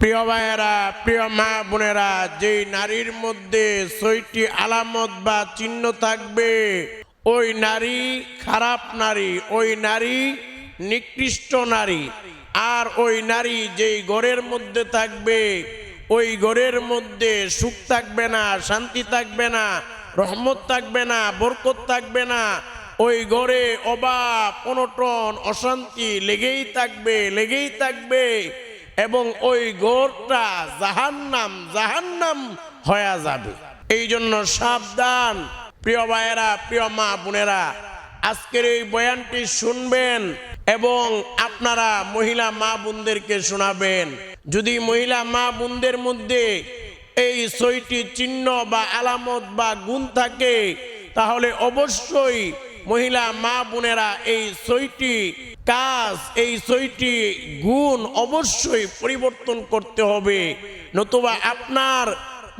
প্রিয় ভাইয়েরা, প্রিয় মা বোনেরা, যেই নারীর মধ্যে ছয়টি আলামত বা চিহ্ন থাকবে, ওই নারী খারাপ নারী, ওই নারী নিকৃষ্ট নারী। আর ওই নারী যেই ঘরের মধ্যে থাকবে, ওই ঘরের মধ্যে সুখ থাকবে না, শান্তি থাকবে না, রহমত থাকবে না, বরকত থাকবে না, ওই ঘরে অভাব অনটন, অশান্তি লেগেই থাকবে লেগেই থাকবে। এবং ওই ঘরটা জাহান্নাম জাহান্নাম হয়ে যাবে। এই জন্য সাবধান। প্রিয় ভাইয়েরা, প্রিয় মা বোনেরা, আজকের এই বয়ানটি শুনবেন এবং আপনারা মহিলা মা বোনদেরকে শোনাবেন। যদি মহিলা মা বোনদের মধ্যে এই ছয়টি চিহ্ন বা আলামত বা গুণ থাকে, তাহলে অবশ্যই মহিলা মা বোনেরা এই ছয়টি কাজ, এই ছয়টি গুণ অবশ্যই পরিবর্তন করতে হবে। নতুবা আপনার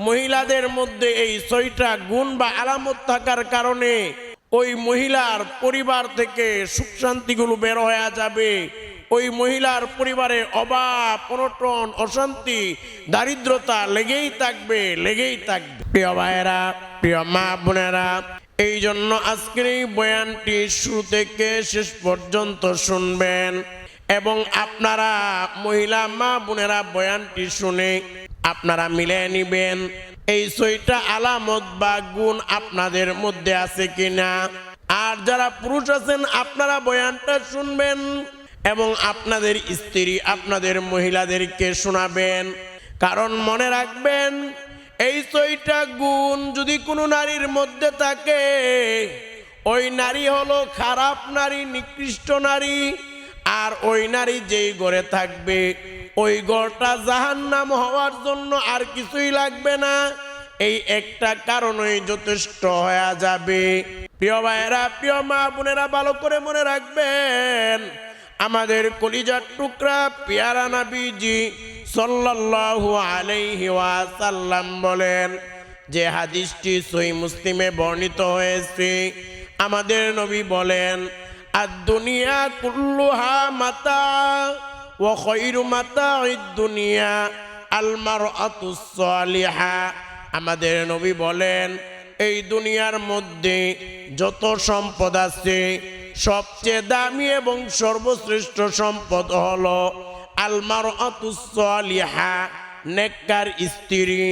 মহিলাদের মধ্যে এই ছয়টা গুণ বা আলামত থাকার কারণে ওই মহিলার পরিবার থেকে সুখ শান্তিগুলো বের হয়ে যাবে। ওই মহিলার পরিবারে অভাব, অনটন, অশান্তি, দারিদ্রতা লেগেই থাকবে লেগেই থাকবে। প্রিয় ভাইয়েরা, প্রিয় মা বোনেরা এই জন্য আজকের এই বয়ানটি শুরু থেকে শেষ পর্যন্ত শুনবেন এবং আপনারা মহিলা মা বোনেরা বয়ানটি শুনে আপনারা মিলে নিবেন। এই ছয়টা আলামত বা গুণ আপনাদের মধ্যে আছে কিনা? আর যারা পুরুষ আছেন, আপনারা বয়ানটা শুনবেন এবং আপনাদের স্ত্রী আপনাদের মহিলাদেরকে শোনাবেন। কারণ মনে রাখবেন এই ছয়টা গুণ যদি কোনো নারীর মধ্যে থাকে, ওই নারী হলো খারাপ নারী, নিকৃষ্ট নারী, আর ওই নারী যেই ঘরে থাকবে, ওই ঘরটা জাহান্নাম হওয়ার জন্য আর কিছুই লাগবে না। এই একটা কারণই যথেষ্ট হয়ে যাবে। প্রিয় ভাইয়েরা, প্রিয় মা বোনেরা, ভালো করে মনে রাখবেন আমাদের কলিজার টুকরা পেয়ারা নাবিজি সাল্লাল্লাহু আলাইহি ওয়াসাল্লাম বলেন, যে হাদিসটি সহি মুসলিমে বর্ণিত হয়েছে, আমাদের নবী বলেন আর দুনিয়া কুল্লুহা মাতা ও খৈরু মাতা ওই দুনিয়া আলমার আতুসালিহা আমাদের নবী বলেন, এই দুনিয়ার মধ্যে যত সম্পদ আছে সবচেয়ে দামি এবং সর্বশ্রেষ্ঠ সম্পদ হল আলমার আতুসালিহা নেককার স্ত্রী।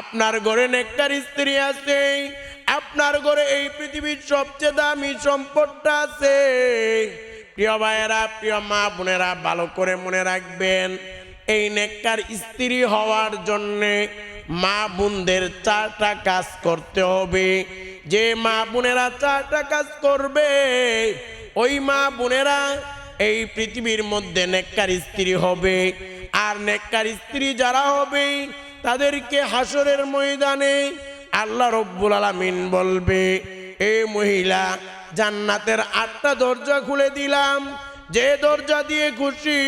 আপনার ঘরে নেককার স্ত্রী আছে, আপনার ঘরে এই পৃথিবীর সবচেয়ে দামি সম্পদটা আছে। প্রিয় ভাইয়েরা, প্রিয় মা বোনেরা, ভালো করে মনে রাখবেন, এই নেককার স্ত্রী হওয়ার জন্যে মা বোনদের চারটা কাজ করতে হবে। যে মা বোনেরা চারটা কাজ করবে, ওই মা বোনেরা এই পৃথিবীর মধ্যে নেককার স্ত্রী হবে। আর নেককার স্ত্রী যারা হবে, তাদেরকে হাসরের ময়দানে আল্লাহ রব্বুল আলামিন বলবে, এ মহিলা, জান্নাতের আটটা দরজা খুলে দিলাম। যে দরজা দিয়ে খুশি,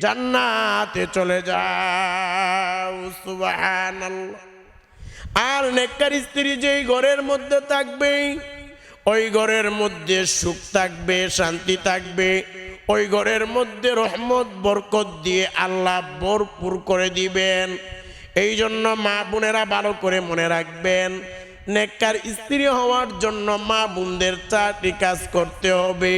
জান্নাতে চলে যাও। সুবহানাল্লাহ। আর নেককার স্ত্রী যেই ঘরের মধ্যে থাকবে, ওই ঘরের মধ্যে সুখ থাকবে, শান্তি থাকবে। ওই ঘরের মধ্যে রহমত, বরকত দিয়ে আল্লাহ ভরপুর করে দিবেন। এই জন্য মা বোনেরা ভালো করে মনে রাখবেন, নেককার স্ত্রী হওয়ার জন্য মা বোনদের চারটি কাজ করতে হবে।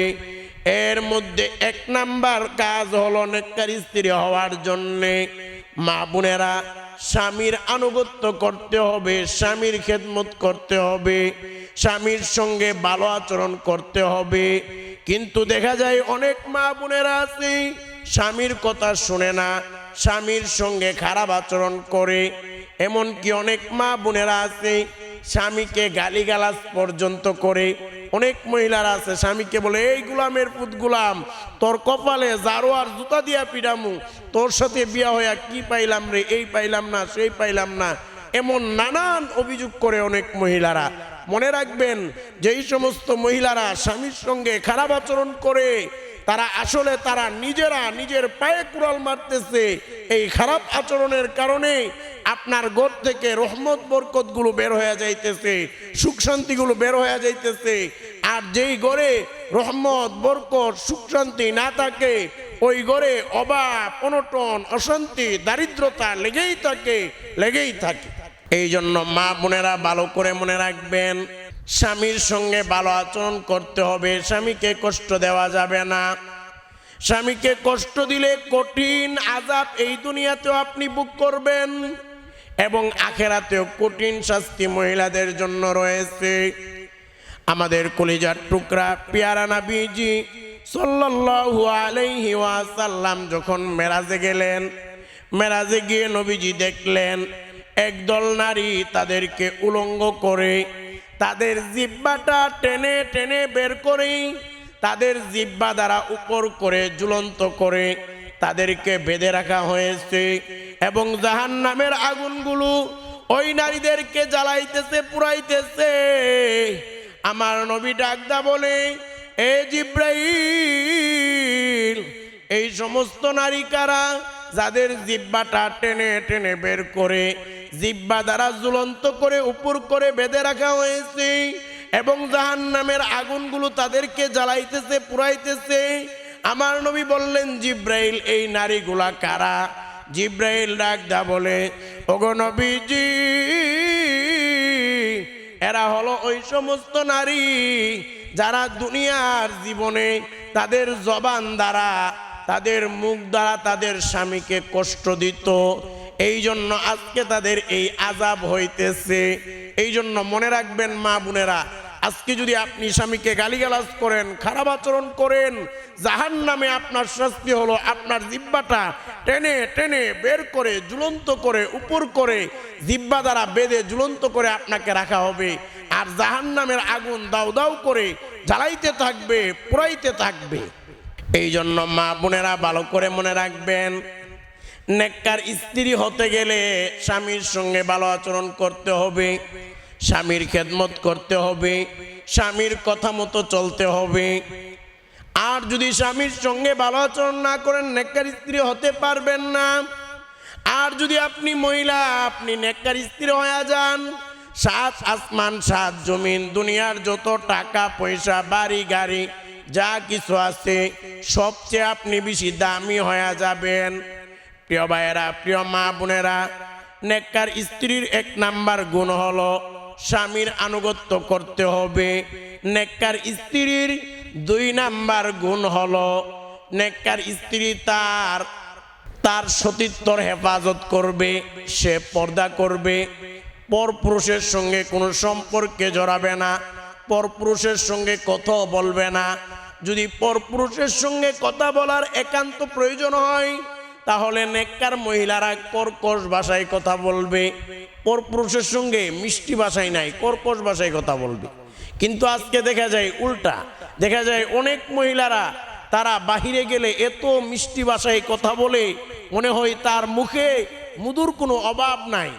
এর মধ্যে এক নাম্বার কাজ হলো নেককার স্ত্রী হওয়ার জন্যে মা বোনেরা স্বামীর আনুগত্য করতে হবে, স্বামীর খেদমত করতে হবে, স্বামীর সঙ্গে ভালো আচরণ করতে হবে। কিন্তু দেখা যায় অনেক মা বোনেরা আছে, স্বামীর কথা শুনে না, স্বামীর সঙ্গে খারাপ আচরণ করে। এমনকি অনেক মা বোনেরা আছে, স্বামীকে গালিগালাজ পর্যন্ত করে। অনেক মহিলারা আছে, স্বামীকে বলে, এই গুলামের পুত গুলাম, তোর কপালে জারো আর জুতা দিয়া পিডামু তোর সাথে বিয়া হইয়া কি পাইলাম রে, এই পাইলাম না, সেই পাইলাম না, এমন নানান অভিযোগ করে অনেক মহিলারা। মনে রাখবেন, যেই সমস্ত মহিলারা স্বামীর সঙ্গে খারাপ আচরণ করে, তারা আসলে তারা নিজেরা নিজের পায়ে কুড়াল মারতেছে। এই খারাপ আচরণের কারণে আপনার ঘর থেকে রহমত বরকতগুলো বের হয়ে যাইতেছে, সুখ শান্তি গুলো বের হয়ে যাইতেছে। আর যেই ঘরে রহমত, বরকত, সুখ শান্তি না থাকে ওই ঘরে অভাব অনটন, অশান্তি, দারিদ্রতা লেগেই থাকে লেগেই থাকে। এই জন্য মা বোনেরা ভালো করে মনে রাখবেন, স্বামীর সঙ্গে ভালো আচরণ করতে হবে, স্বামীকে কষ্ট দেওয়া যাবে না। স্বামীকে কষ্ট দিলে কঠিন আজাব এই দুনিয়াতেও আপনি বুক করবেন এবং আখেরাতেও কঠিন শাস্তি মহিলাদের জন্য রয়েছে। আমাদের কলিজার টুকরা, পিয়ারা নাবিজি ওয়াসাল্লাম যখন মেরাজে গেলেন, মেরাজে গিয়ে নবীজি দেখলেন একদল নারী তাদেরকে উলঙ্গ করে তাদের জিব্বাটা টেনে টেনে বের করে তাদের জিব্বা দ্বারা উপর করে ঝুলন্ত করে তাদেরকে বেঁধে রাখা হয়েছে এবং জাহান নামের আগুনগুলো ওই নারীদেরকে জ্বালাইতেছে পুরাইতেছে আমার নবী ডাকদা বলে এ জিব্রাইল, এই সমস্ত নারী কারা যাদের জিব্বাটা টেনে টেনে বের করে, জিব্বা দ্বারা ঝুলন্ত করে, উপর করে বেঁধে রাখা হয়েছে এবং জাহান নামের আগুনগুলো তাদেরকে জ্বালাইতেছে, পুরাইতেছে। আমার নবী বললেন, জিব্রাইল, এই নারীগুলা কারা? জিব্রাইল ডাকদা বলে, ওগো নবীজি, এরা হলো ওই সমস্ত নারী যারা দুনিয়ার জীবনে তাদের জবান দ্বারা, তাদের মুখ দ্বারা তাদের স্বামীকে কষ্ট দিত। এই জন্য আজকে তাদের এই আজাব হইতেছে। এই জন্য মনে রাখবেন মা বোনেরা, আজকে যদি আপনি স্বামীকে গালিগালাজ করেন, খারাপ আচরণ করেন জাহান নামে আপনার শাস্তি হলো, আপনার জিব্বাটা টেনে টেনে বের করে, ঝুলন্ত করে, উপর করে জিব্বা দ্বারা বেঁধে ঝুলন্ত করে আপনাকে রাখা হবে। আর জাহান নামের আগুন দাউ দাউ করে জ্বালাইতে থাকবে, পুরাইতে থাকবে। এই জন্য মা বোনেরা ভালো করে মনে রাখবেন, নেককার স্ত্রী হতে গেলে স্বামীর সঙ্গে ভালো আচরণ করতে হবে, স্বামীর খেদমত করতে হবে, স্বামীর কথা মতো চলতে হবে। আর যদি স্বামীর সঙ্গে ভালো আচরণ না করেন, নেককার স্ত্রী হতে পারবেন না। আর যদি আপনি মহিলা, আপনি নেককার স্ত্রী হয়ে যান সাত আসমান, সাত জমিন, দুনিয়ার যত টাকা, পয়সা, বাড়ি, গাড়ি, যা কিছু আছে, সবচেয়ে আপনি বেশি দামি হয়ে যাবেন। প্রিয় ভাইয়েরা, প্রিয় মা বোনেরা, নেককার স্ত্রীর এক নাম্বার গুণ হলো স্বামীর আনুগত্য করতে হবে। নেককার স্ত্রীর দুই নাম্বার গুণ হলো নেককার স্ত্রী তার তার সতীত্বর হেফাজত করবে, সে পর্দা করবে পরপুরুষের সঙ্গে কোনো সম্পর্কে জড়াবে না, পরপুরুষের সঙ্গে কথাও বলবে না। যদি পরপুরুষের সঙ্গে কথা বলার একান্ত প্রয়োজন হয়, তাহলে নেককার মহিলারা কর্কশ ভাষায় কথা বলবে। পরপুরুষের সঙ্গে মিষ্টি ভাষায় নাই, কর্কশ ভাষায় কথা বলবে। কিন্তু আজকে দেখা যায় উল্টা। দেখা যায় অনেক মহিলারা, তারা বাহিরে গেলে এত মিষ্টি ভাষায় কথা বলে, মনে হয় তার মুখে মুদুর কোনো অভাব নাই।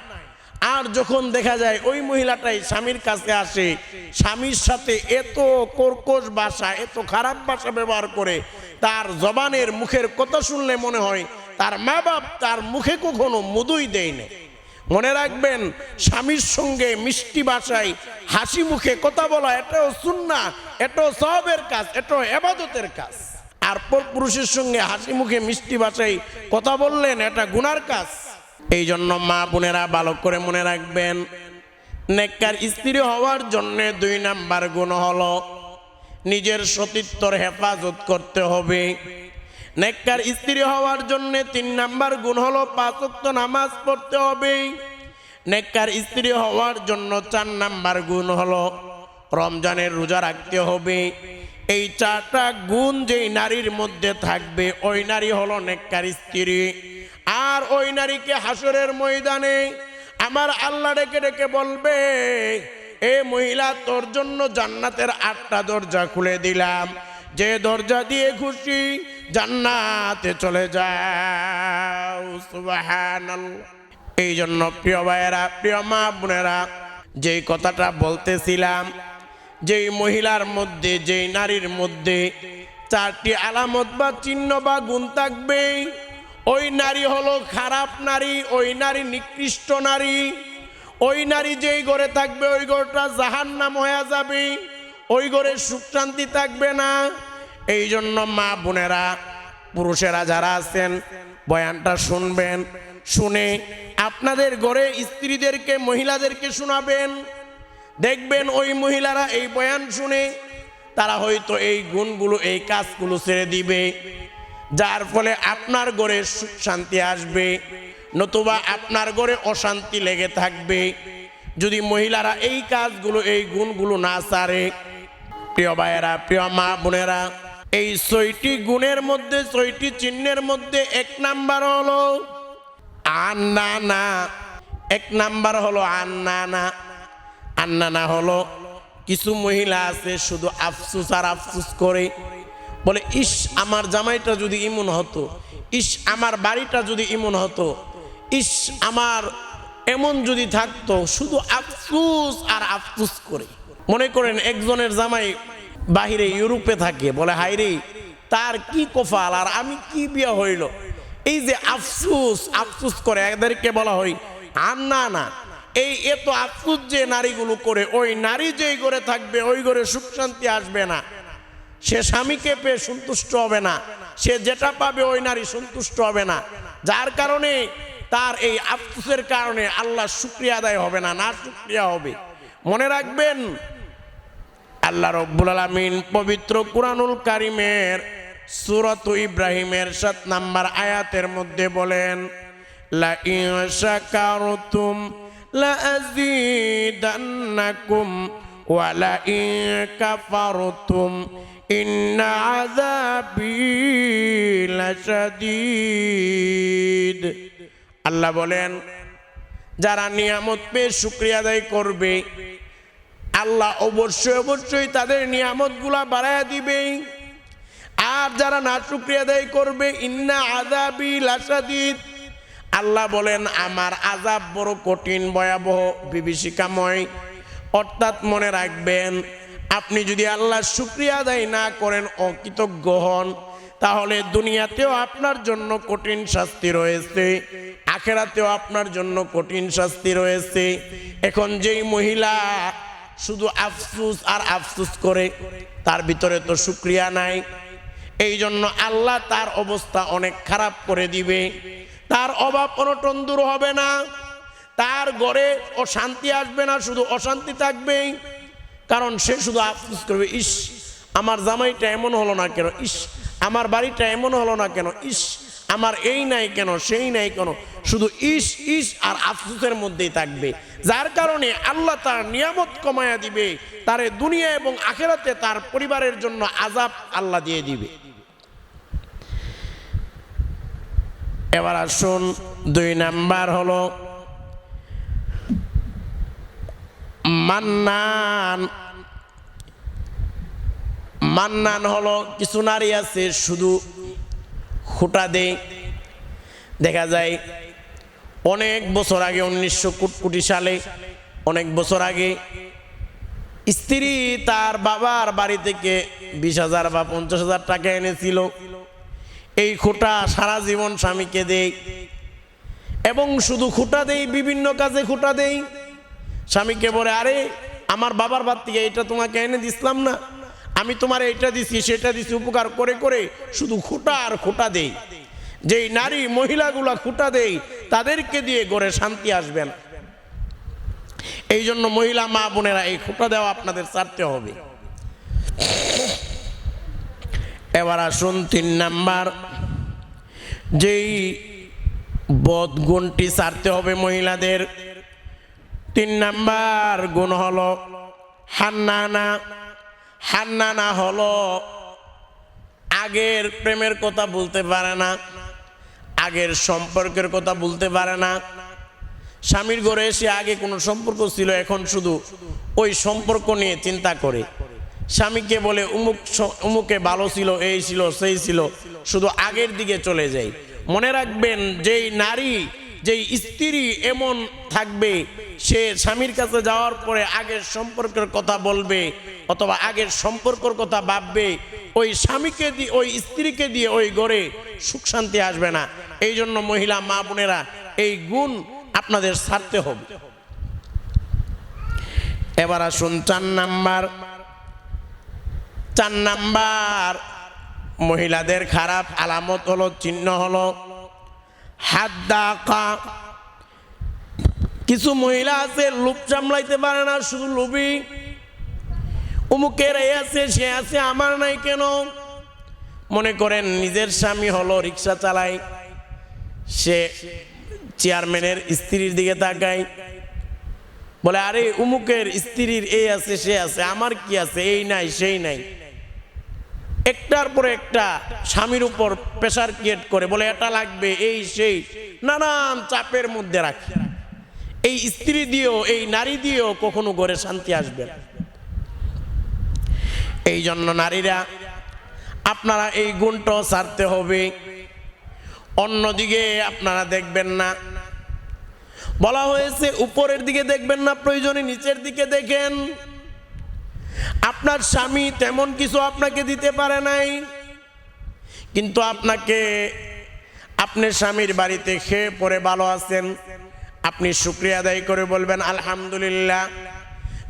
আর যখন দেখা যায় ওই মহিলাটাই স্বামীর কাছে আসে, স্বামীর সাথে এত কর্কশ ভাষা, এত খারাপ ভাষা ব্যবহার করে, তার জবানের মুখের কথা শুনলে মনে হয় তার মা বাপ তার মুখে কখনো মধুই দেয় না মনে রাখবেন, স্বামীর সঙ্গে মিষ্টি ভাষায় হাসি মুখে কথা বলা এটাও সুন্না, এটাও সবের কাজ, এটাও এবাদতের কাজ। আর পর পুরুষের সঙ্গে হাসি মুখে মিষ্টি ভাষায় কথা বললেন, এটা গুনার কাজ। এই জন্য মা বোনেরা ভালো করে মনে রাখবেন, নেককার স্ত্রী হওয়ার জন্য দুই নাম্বার গুণ হলো নিজের সতীত্বর হেফাজত করতে হবে। নেককার স্ত্রী হওয়ার জন্য তিন নাম্বার গুণ হলো পাঁচক্ত নামাজ পড়তে হবে। নেককার স্ত্রী হওয়ার জন্য চার নাম্বার গুণ হলো রমজানের রোজা রাখতে হবে। এই চারটা গুণ যেই নারীর মধ্যে থাকবে, ওই নারী হলো নেককার স্ত্রী। আর ওই নারীকে হাসরের ময়দানে আমার আল্লাহ ডেকে ডেকে বলবে, এ মহিলা, তোর জন্য জান্নাতের আটটা দরজা খুলে দিলাম। যে দরজা দিয়ে খুশি জান্নাতে চলে যাও। এই জন্য প্রিয় ভাইয়েরা, প্রিয় মা বোনেরা, যেই কথাটা বলতেছিলাম, যেই মহিলার মধ্যে, যেই নারীর মধ্যে চারটি আলামত বা চিহ্ন বা গুণ থাকবে ওই নারী হলো খারাপ নারী, ওই নারী নিকৃষ্ট নারী। ওই নারী যেই ঘরে থাকবে, ওই ঘরটা জাহান নাম হয়ে যাবে। ওই ঘরে সুখ শান্তি থাকবে না। এই জন্য মা বোনেরা, পুরুষেরা যারা আছেন, বয়ানটা শুনবেন, শুনে আপনাদের ঘরে স্ত্রীদেরকে, মহিলাদেরকে শোনাবেন। দেখবেন ওই মহিলারা এই বয়ান শুনে, তারা হয়তো এই গুণগুলো, এই কাজগুলো ছেড়ে দিবে। যার ফলে আপনার ঘরে সুখ শান্তি আসবে, নতুবা আপনার ঘরে অশান্তি লেগে থাকবে। যদি মহিলারা এই কাজগুলো, এই গুণগুলো না সারে, প্রিয় ভাইয়েরা, প্রিয় মা বোনেরা, এই ছয়টি গুণের মধ্যে, ছয়টি চিহ্নের মধ্যে এক নাম্বার হলো আন্না না এক নাম্বার হলো আন্না না আন্না না হলো কিছু মহিলা আছে শুধু আফসুস আর আফসুস করে। বলে, ইস, আমার জামাইটা যদি ইমন হতো, ইস, আমার বাড়িটা যদি ইমন হতো, ইস, আমার এমন যদি থাকতো, শুধু আফসুস আর আফসুস করে। মনে করেন, একজনের জামাই বাহিরে ইউরোপে থাকে, বলে হাইরে তার কি কফাল আর আমি কি বিয়ে হইল? এই যে আফসুস আফসুস করে, এদেরকে বলা হয় আন্না না এই এত আফসুস যে নারীগুলো করে, ওই নারী যেই করে থাকবে, ওই ঘরে সুখ শান্তি আসবে না। সে স্বামীকে পেয়ে সন্তুষ্ট হবে না। সে যেটা পাবে ওই নারী সন্তুষ্ট হবে না। যার কারণে তার এই আফসুসের কারণে আল্লাহ শুক্রিয়া আদায় হবে না না শুক্রিয়া হবে। মনে রাখবেন, আল্লাহ রব্বুল আলমিন পবিত্র কুরআনুল কারিমের সুরত ইব্রাহিমের সাত নাম্বার আয়াতের মধ্যে বলেন লা ইন শাকারতুম লা আযীদান্নাকুম ইন কাফারতুম ইন্না আযাবি লাশাদীদ আল্লাহ বলেন, যারা নিয়ামত পেয়ে শুক্রিয়া আদায় করবে, আল্লাহ অবশ্যই অবশ্যই তাদের নিয়ামতগুলা বাড়াইয়া দিবে। আর যারা না শুক্রিয়া আদায় করবে, ইন্না আজাবি লাসাদিদ আল্লাহ বলেন, আমার আজাব বড় কঠিন, ভয়াবহ, বিভীষিকাময়। অর্থাৎ মনে রাখবেন, আপনি যদি আল্লাহ শুক্রিয়া আদায় না করেন, অকৃতজ্ঞ হন, তাহলে দুনিয়াতেও আপনার জন্য কঠিন শাস্তি রয়েছে, আখেরাতেও আপনার জন্য কঠিন শাস্তি রয়েছে। এখন যেই মহিলা শুধু আফসুস আর আফসুস করে, তার ভিতরে তো শুক্রিয়া নাই। এই জন্য আল্লাহ তার অবস্থা অনেক খারাপ করে দিবে। তার অভাব অনটন দূর হবে না। তার ঘরে অশান্তি আসবে না, শুধু অশান্তি থাকবেই। কারণ সে শুধু আফসুস করবে, ইস, আমার জামাইটা এমন হলো না কেন? ইস, আমার বাড়িটা এমন হলো না কেন? ইস, আমার এই নাই কেন? সেই নাই কেন? শুধু ইস ইস আর আফসুসের মধ্যেই থাকবে। যার কারণে আল্লাহ তার নিয়ামত কমায়া দিবে, তারে দুনিয়া এবং আখেরাতে তার পরিবারের জন্য আজাব আল্লাহ দিয়ে দিবে। এবার আসুন, দুই নাম্বার হলো মান্নান। মান্নান হলো কিছু নারী আছে, শুধু খুঁটা দেয়। দেখা যায়, অনেক বছর আগে, উনিশশো কুটকুটি সালে, অনেক বছর আগে, স্ত্রী তার বাবার বাড়ি থেকে বিশ হাজার বা পঞ্চাশ হাজার টাকা এনেছিল। এই খুঁটা সারা জীবন স্বামীকে দেয়। এবং শুধু খুঁটা দেই বিভিন্ন কাজে খুঁটা দেই স্বামীকে বলে, আরে, আমার বাবার বাদ থেকে এটা তোমাকে এনে দিছিলাম না। আমি তোমার এটা দিছি, সেটা দিছি, উপকার করে করে শুধু খুঁটা আর খুঁটা দেই। যেই নারী মহিলাগুলা খুঁটা দেই, তাদেরকে দিয়ে গড়ে শান্তি আসবেন এই জন্য মহিলা মা বোনেরা, এই খুঁটা দেওয়া আপনাদের ছাড়তে হবে। এবার আসুন তিন নাম্বার। যেই বদ গুণটি ছাড়তে হবে মহিলাদের তিন নাম্বার গুণ হলো হান্নানা। হান্নানা হলো আগের প্রেমের কথা বলতে পারে না, আগের সম্পর্কের কথা বলতে পারে না। স্বামীর ঘরে এসে আগে কোনো সম্পর্ক ছিল, এখন শুধু ওই সম্পর্ক নিয়ে চিন্তা করে। স্বামীকে বলে, উমুক উমুকে ভালো ছিল, এই ছিল, সেই ছিল, শুধু আগের দিকে চলে যায় মনে রাখবেন, যেই নারী, যেই স্ত্রী এমন থাকবে সে স্বামীর কাছে যাওয়ার পরে আগের সম্পর্কের কথা বলবে অথবা আগের সম্পর্কের কথা ভাববে। ওই স্বামীকে দিয়ে ওই স্ত্রীকে দিয়ে ওই ঘরে সুখ শান্তি আসবে না। এই জন্য মহিলা, মা বোনেরা, এই গুণ আপনাদের ছাড়তে হবে। এবার আসুন চার নাম্বার। চার নাম্বার, মহিলাদের খারাপ আলামত হলো, চিহ্ন হলো, হাত দাকা কিছু মহিলা আছে, লোভ সামলাইতে পারে না, শুধু লোভী। উমুকের আছে, সে আছে, আমার নাই কেন? মনে করেন নিজের স্বামী হলো, রিক্সা চালায়, সে চেয়ারম্যানের স্ত্রীর দিকে তাকায়। বলে, আরে, উমুকের স্ত্রীর এই আছে, সে আছে, আমার কি আছে? এই নাই, সেই নাই। একটার পর একটা স্বামীর উপর প্রেশার ক্রিয়েট করে, বলে, এটা লাগবে, এই, সেই। নানান চাপের মধ্যে রাখে। এই স্ত্রী দিয়েও, এই নারী দিয়েও কখনো ঘরে শান্তি আসবে না। এই জন্য নারীরা, আপনারা এই গুণটাও ছাড়তে হবে। অন্যদিকে আপনারা দেখবেন না। বলা হয়েছে, উপরের দিকে দেখবেন না, প্রয়োজনে নিচের দিকে দেখেন। আপনার স্বামী তেমন কিছু আপনাকে দিতে পারে নাই। কিন্তু আপনাকে আপনার স্বামীর বাড়িতে খেয়ে পরে ভালো আছেন। আপনি শুক্রিয়া আদায় করে বলবেন, আলহামদুলিল্লাহ।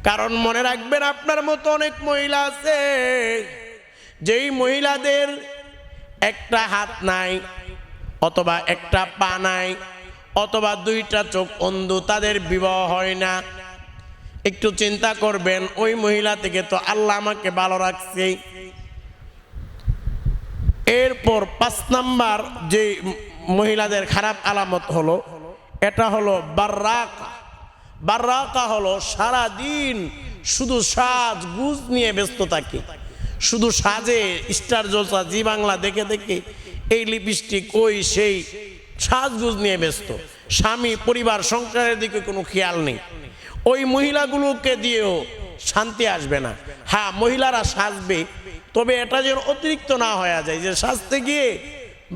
কারণ মনে রাখবেন আপনার মতো অনেক মহিলা আছে, যেই মহিলাদের একটা হাত নাই, অথবা একটা পা নাই, অথবা দুইটা চোখ অন্ধ, তাদের বিবাহ হয় না। একটু চিন্তা করবেন, ওই মহিলা থেকে তো আল্লাহ আমাকে ভালো রাখছে। এরপর পাঁচ নাম্বার যে মহিলাদের খারাপ আলামত হলো এটা হলো বার্রাকা বার্রাকা হলো সারা দিন শুধু সাজ, গুজ নিয়ে ব্যস্ত থাকে। শুধু সাজে স্টার জলসা, জি বাংলা দেখে দেখে এই লিপস্টিক, ওই সেই সাজগুজ নিয়ে ব্যস্ত। স্বামী, পরিবার, সংসারের দিকে কোনো খেয়াল নেই। ওই মহিলাগুলোকে দিয়েও শান্তি আসবে না। হ্যাঁ মহিলারা সাজবে, তবে এটা যেন অতিরিক্ত না হয়ে যায় যে সাজতে গিয়ে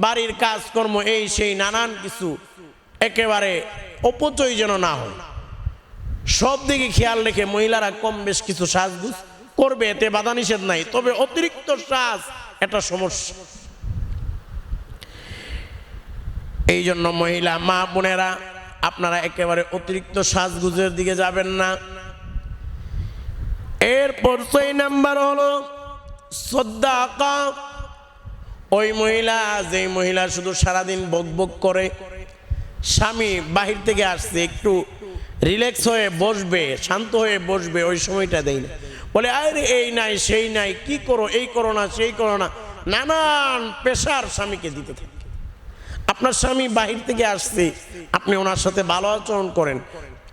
বাড়ির কাজকর্ম, এই সেই নানান কিছু একেবারে অপচয় যেন না হয়। সব দিকে খেয়াল রেখে মহিলারা কম বেশ কিছু সাজগুজ করবে, এতে বাধা নিষেধ নাই। তবে অতিরিক্ত সাজ এটা সমস্যা। এই জন্য মহিলা, মা বোনেরা, আপনারা একেবারে অতিরিক্ত সাজগুজের দিকে যাবেন না। এরপর সেই নাম্বার হলো শ্রদ্ধা ওই মহিলা, যেই মহিলা শুধু সারাদিন বক বক করে স্বামী বাহির থেকে আসছে, একটু রিল্যাক্স হয়ে বসবে, শান্ত হয়ে বসবে, ওই সময়টা দেয় না। বলে, আরে, এই নাই, সেই নাই, কি করো? এই করো না, সেই করো না। নানান পেশার স্বামীকে দিতে থাকে। আপনার স্বামী বাহির থেকে আসছে, আপনি ওনার সাথে ভালো আচরণ করেন।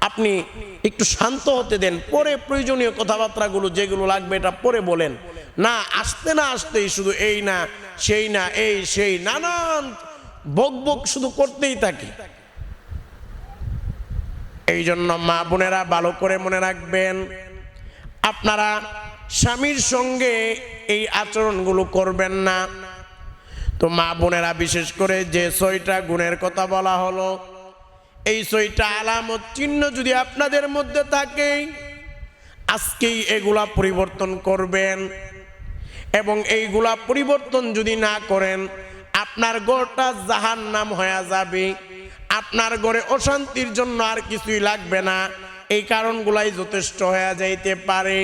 আপনি একটু শান্ত হতে দেন, পরে প্রয়োজনীয় কথাবার্তাগুলো যেগুলো লাগবে এটা পরে বলেন। না, আসতে না আসতেই শুধু এই না, সেই না, এই, সেই, নানান বক বক শুধু করতেই থাকে। এই জন্য মা বোনেরা ভালো করে মনে রাখবেন, আপনারা স্বামীর সঙ্গে এই আচরণগুলো করবেন না। তো মা বোনেরা বিশেষ করে যে ছয়টা গুণের কথা বলা হলো, এই ছয়টা আলামত চিহ্ন যদি আপনাদের মধ্যে থাকে, আজকেই এগুলা পরিবর্তন করবেন এবং এইগুলা পরিবর্তন যদি না করেন, আপনার গড়টা জাহান নাম হয়ে যাবে। আপনার ঘরে অশান্তির জন্য আর কিছুই লাগবে না। এই কারণগুলাই যথেষ্ট হয়ে যাইতে পারে।